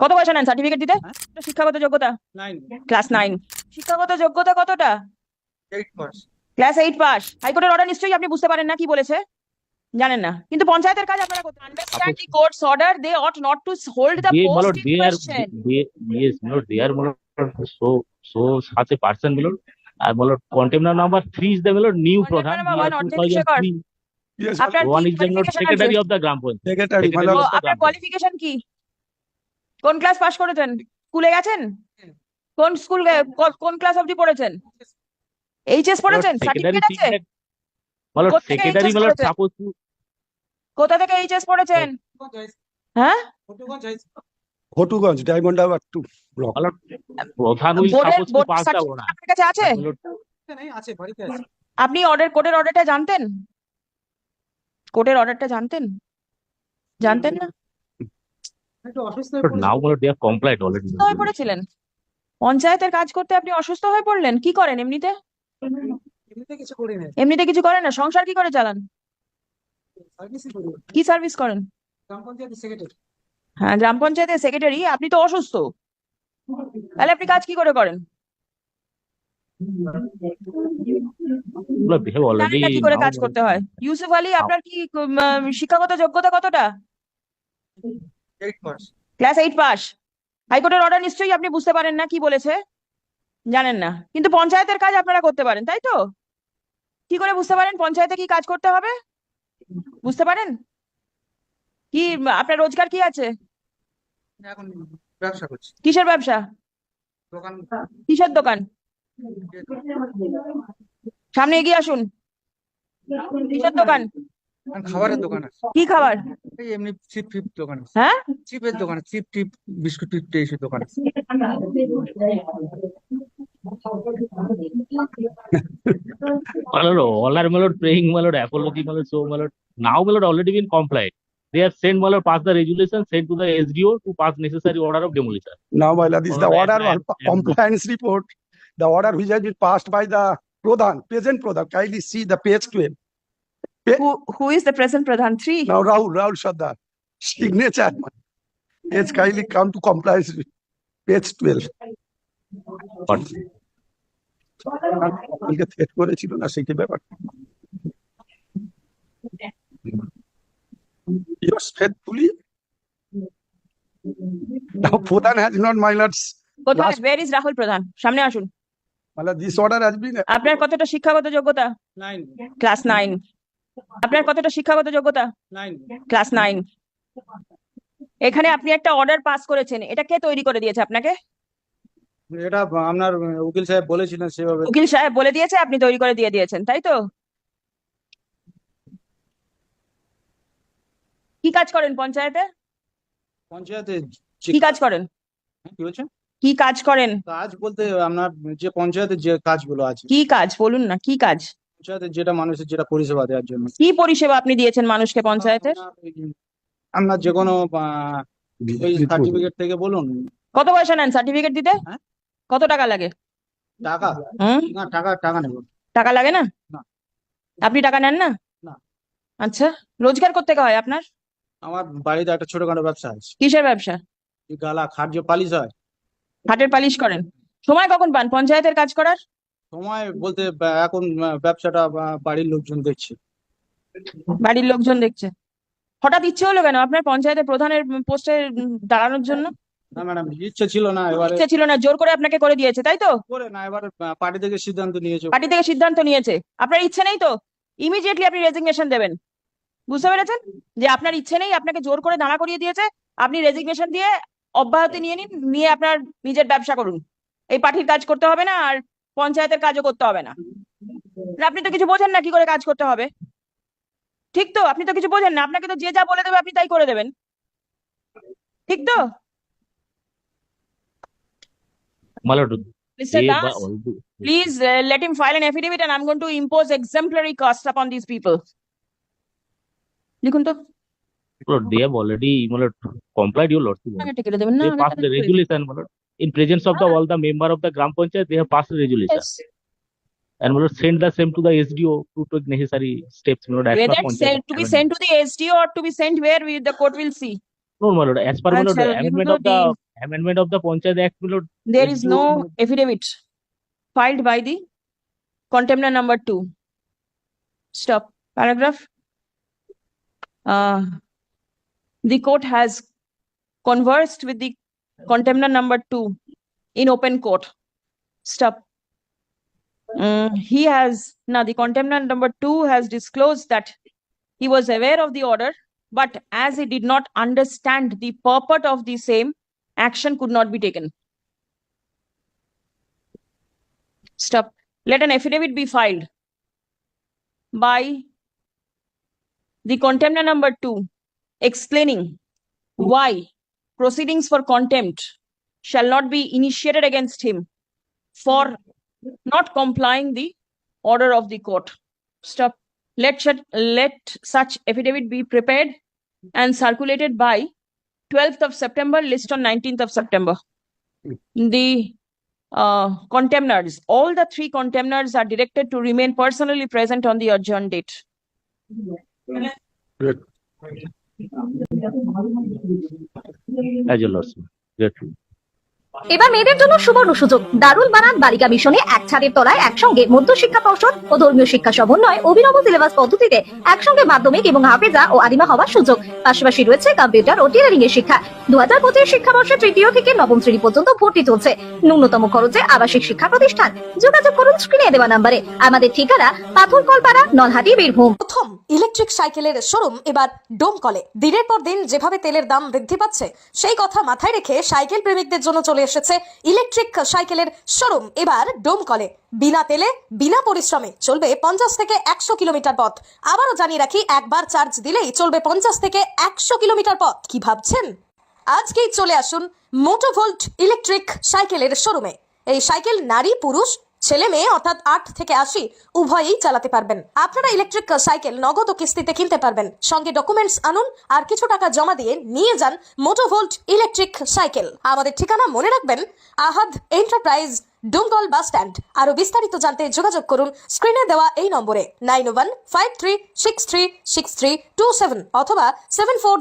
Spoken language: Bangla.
কত বয়স নেন সার্টিফিকেট দিতে? শিক্ষাগত যোগ্যতা? ক্লাস নাইন শিক্ষাগত যোগ্যতা কতটা? ক্লাস এইট পাস হাইকোর্টের অর্ডার নিশ্চয়ই আপনি বুঝতে পারেন না কি বলেছে। জানেন না। কিন্তু পঞ্চায়েতের কাজ আপনারা করতে understanding courts order they ought not to hold the post in question yes no dear মলো so so সাথে পারসন মিলন আর মলো container number 3 is the Milan new pradhan আপনার কোয়ালিফিকেশন কি secretary of the gram panchayat secretary মলো আপনার কোয়ালিফিকেশন কি? কোন ক্লাস পাস করেছেন? স্কুলে গেছেন? কোন স্কুল কোন ক্লাস অবধি পড়েছেন? এইচএস পড়েছেন? সার্টিফিকেট আছে? কোথা থেকে এইচএস পড়েছেন? হ্যাঁ? Ghatuganj Diamond Harbour two block to board pass the certificate order আপনার কাছে আছে? আছে বাড়িতে আছে আপনি অর্ডার কোর্টের অর্ডারটা জানতেন? কোর্টের অর্ডারটা জানতেন? জানতেন না? একটু অসুস্থ অসুস্থ হয়ে পড়েছিলেন? পঞ্চায়েতের কাজ করতে আপনি অসুস্থ হয়ে পড়লেন? কি করেন এমনিতে? এমনিতে কিছু করি না এমনিতে কিছু করেন না? সংসার কি করে চালান? সার্ভিসই করি কি সার্ভিস করেন? গ্রাম পঞ্চায়েতের সেক্রেটারি হ্যাঁ গ্রাম পঞ্চায়েতের সেক্রেটারি আপনি তো অসুস্থ। তাহলে আপনি কাজ কি করে করেন? না কি করে কাজ করতে হয়? ইউসুফ আলী আপনার কি শিক্ষাগত যোগ্যতা কতটা? ক্লাস এইট পাস হাইকোর্টের অর্ডার নিশ্চয়ই আপনি বুঝতে পারেন না কি বলেছে। জানেন না। কিন্তু পঞ্চায়েতের কাজ আপনারা করতে পারেন তাই তো? কি করে বুঝতে পারেন পঞ্চায়েতে কি কাজ করতে হবে? বুঝতে পারেন? কি আপনার রোজগার কি আছে? ব্যবসা করছি। কিসের ব্যবসা? দোকান। কিসের দোকান? সামনে এগিয়ে আসুন। কিসের দোকান? খাবারের দোকান কি খাবার? এই এমনি চিপ টিপ দোকান হ্যাঁ চিপের দোকান চিপ টিপ বিস্কুট টিপ এইসব দোকান আছে all are my lord praying, my lord, apology, my so my now my already been compliant. They have sent, my pass the resolution, sent to the SDO to pass necessary order of demolition. Now, my lord, this is the order am- compliance report, the order which has been passed by the Pradhan, present Pradhan, kindly see the page twelve. Who who is the present pradhan three Now, Rahul, Rahul Sardar, signature. Page kindly come to compliance, with page twelve. But কালকে থ্রেট করেছিল না সেটি ব্যাপার Yours faithfully. Now, Pradhan has not, my lords, Last- where is Rahul প্রধান সামনে আসুন this order has been আপনার কতটা শিক্ষাগত যোগ্যতা নাইন ক্লাস নাইন আপনার কতটা শিক্ষাগত যোগ্যতা? ক্লাস নাইন এখানে আপনি একটা অর্ডার পাস করেছেন। এটা কে তৈরি করে দিয়েছে আপনাকে? এটা আপনার উকিল সাহেব বলেছিলেন সেভাবে। উকিল সাহেব বলে দিয়েছে আপনি তৈরি করে দিয়ে দিয়েছেন তাই তো? কি কাজ করেন পঞ্চায়েতে? পঞ্চায়েতে কি কাজ করেন? হ্যাঁ, কি বলছেন? কি কাজ করেন? কাজ বলতে আপনার যে পঞ্চায়েতের যে কাজগুলো আছে। কি কাজ? বলুন না কি কাজ? পঞ্চায়েতের যেটা মানুষের যেটা পরিষেবা দেওয়ার জন্য। কি পরিষেবা আপনি দিয়েছেন মানুষকে পঞ্চায়েতের? আপনার যে কোনো সার্টিফিকেট থেকে বলুন। কত পয়সা নেন সার্টিফিকেট দিতে? হ্যাঁ? কত টাকা লাগে? টাকা? হুম? না টাকা টাকা নেব। টাকা লাগে না। আপনি টাকা নেন না? না। আচ্ছা রোজগার করতে হয় আপনার? আমার বাড়িতে একটা ছোটখাটো ব্যবসা আছে। কিসের ব্যবসা? গালা খাট যে পালিশ হয়। খাটের পালিশ করেন। সময় কখন পান? পঞ্চায়েতের কাজ করার? সময় বলতে এখন ব্যবসাটা বাড়ির লোকজন দেখছে। বাড়ির লোকজন দেখছে। হঠাৎ ইচ্ছে হলো কেন আপনার পঞ্চায়েতের প্রধানের পোস্টে দাঁড়ানোর জন্য? না ম্যাডাম ইচ্ছে ছিল না এবারে। ইচ্ছে ছিল না জোর করে আপনাকে করে দিয়েছে তাই তো? করে না এবারে পার্টি থেকে সিদ্ধান্ত নিয়েছে। পার্টি থেকে সিদ্ধান্ত নিয়েছে। আপনার ইচ্ছে নেই তো? ইমিডিয়েটলি আপনি রেজিগনেশন দেবেন। বুঝতে পেরেছেন? যে আপনার ইচ্ছে নেই আপনাকে জোর করে দাঁড়া করিয়ে দিয়েছে আপনি রেজিগনেশন দিয়ে অব্যাহতি নিয়ে নিন নিয়ে আপনার নিজের ব্যবসা করুন। এই পার্টির কাজ করতে হবে না আর পঞ্চায়েতের কাজও করতে হবে না। আপনি তো কিছু বোঝেন না কি করে কাজ করতে হবে। ঠিক তো? আপনি তো কিছু বোঝেন না। আপনাকে তো যে যা বলে দেবে আপনি তাই করে দেবেন। ঠিক তো? Please let file an affidavit and to impose exemplary cost upon this people লিখুন তো। দে অলরেডি মানে in presence of the all the member of the gram panchayat they have passed the resolution. Yes. and will send the same to the sdo to take necessary steps my lord, whether sent, to be sent to the sdo or to be sent where we, the court will see. No my lord as per my lord, amendment of the amendment of the panchayat act my lord, no affidavit filed by the contemner number 2 stop. Paragraph. Uh, the court has conversed with the contender number two in open court. Stop. Mm, he has, now the contender number two has disclosed that he was aware of the order, but as he did not understand the purport of the same, action could not be taken. Stop. Let an affidavit be filed by the contender number two explaining why proceedings for contempt shall not be initiated against him for not complying the order of the court. Stop. Let such, let such affidavit be prepared and circulated by twelfth of September, list on nineteenth of September. The uh, contemners, all the three contemners are directed to remain personally present on the adjourned date. Great. As a loss, Grateful. এবার মেয়েদের জন্য সুবর্ণ সুযোগ। দারুল বানান বালিকা মিশনে এক ছাদের তলায় একসঙ্গে মধ্যশিক্ষা পর্ষদ ও ধর্মীয় শিক্ষা সমন্বয় অভিনব সিলেবাস পদ্ধতিতে একসঙ্গে মাধ্যমিক এবং হাফেজা ও আদিমা হওয়ার সুযোগ। পাশাপাশি রয়েছে কম্পিউটার ও টেলারিং এর শিক্ষা। দু হাজার পঁচিশ শিক্ষাবর্ষে তৃতীয় থেকে নবম শ্রেণি পর্যন্ত ভর্তি চলছে। ন্যূনতম খরচে আবাসিক শিক্ষা প্রতিষ্ঠান যোগাযোগ করুন স্ক্রিনে দেওয়া নাম্বারে। আমাদের ঠিকানা পাথরকলপাড়া, নলহাটি, বীরভূম। প্রথম ইলেকট্রিক সাইকেলের শোরুম এবার ডোমকলে দিনের পর দিন যেভাবে তেলের দাম বৃদ্ধি পাচ্ছে, সেই কথা মাথায় রেখে সাইকেল প্রেমিকদের জন্য চলে এসেছে ইলেকট্রিক সাইকেলের শোরুম। এবার ডোমকলে বিনা তেলে, বিনা পরিশ্রমে চলবে পঞ্চাশ থেকে একশো কিলোমিটার পথ। আবারও জানিয়ে রাখি, একবার চার্জ দিলেই চলবে পঞ্চাশ থেকে একশো কিলোমিটার পথ। কি ভাবছেন? আজকেই চলে আসুন মোটোভোল্ট ইলেকট্রিক সাইকেলের শোরুমে। এই সাইকেল নারী, পুরুষ ছেলে মেয়ে অর্থাৎ আট থেকে আশি উভয়েই চালাতে পারবেন। আপনারা ইলেকট্রিক সাইকেল নগদ ও কিস্তিতে কিনতে পারবেন। সঙ্গে ডকুমেন্টস আনুন আর কিছু টাকা জমা দিয়ে নিয়ে যান মোটোভোল্ট ইলেকট্রিক সাইকেল আমাদের ঠিকানা মনে রাখবেন, আহাদ এন্টারপ্রাইজ ডুমকল বাস স্ট্যান্ড আরও বিস্তারিত জানতে যোগাযোগ করুন স্ক্রিনে দেওয়া এই নম্বরে। Nine one five three six three six three two seven অথবা সেভেন ফোর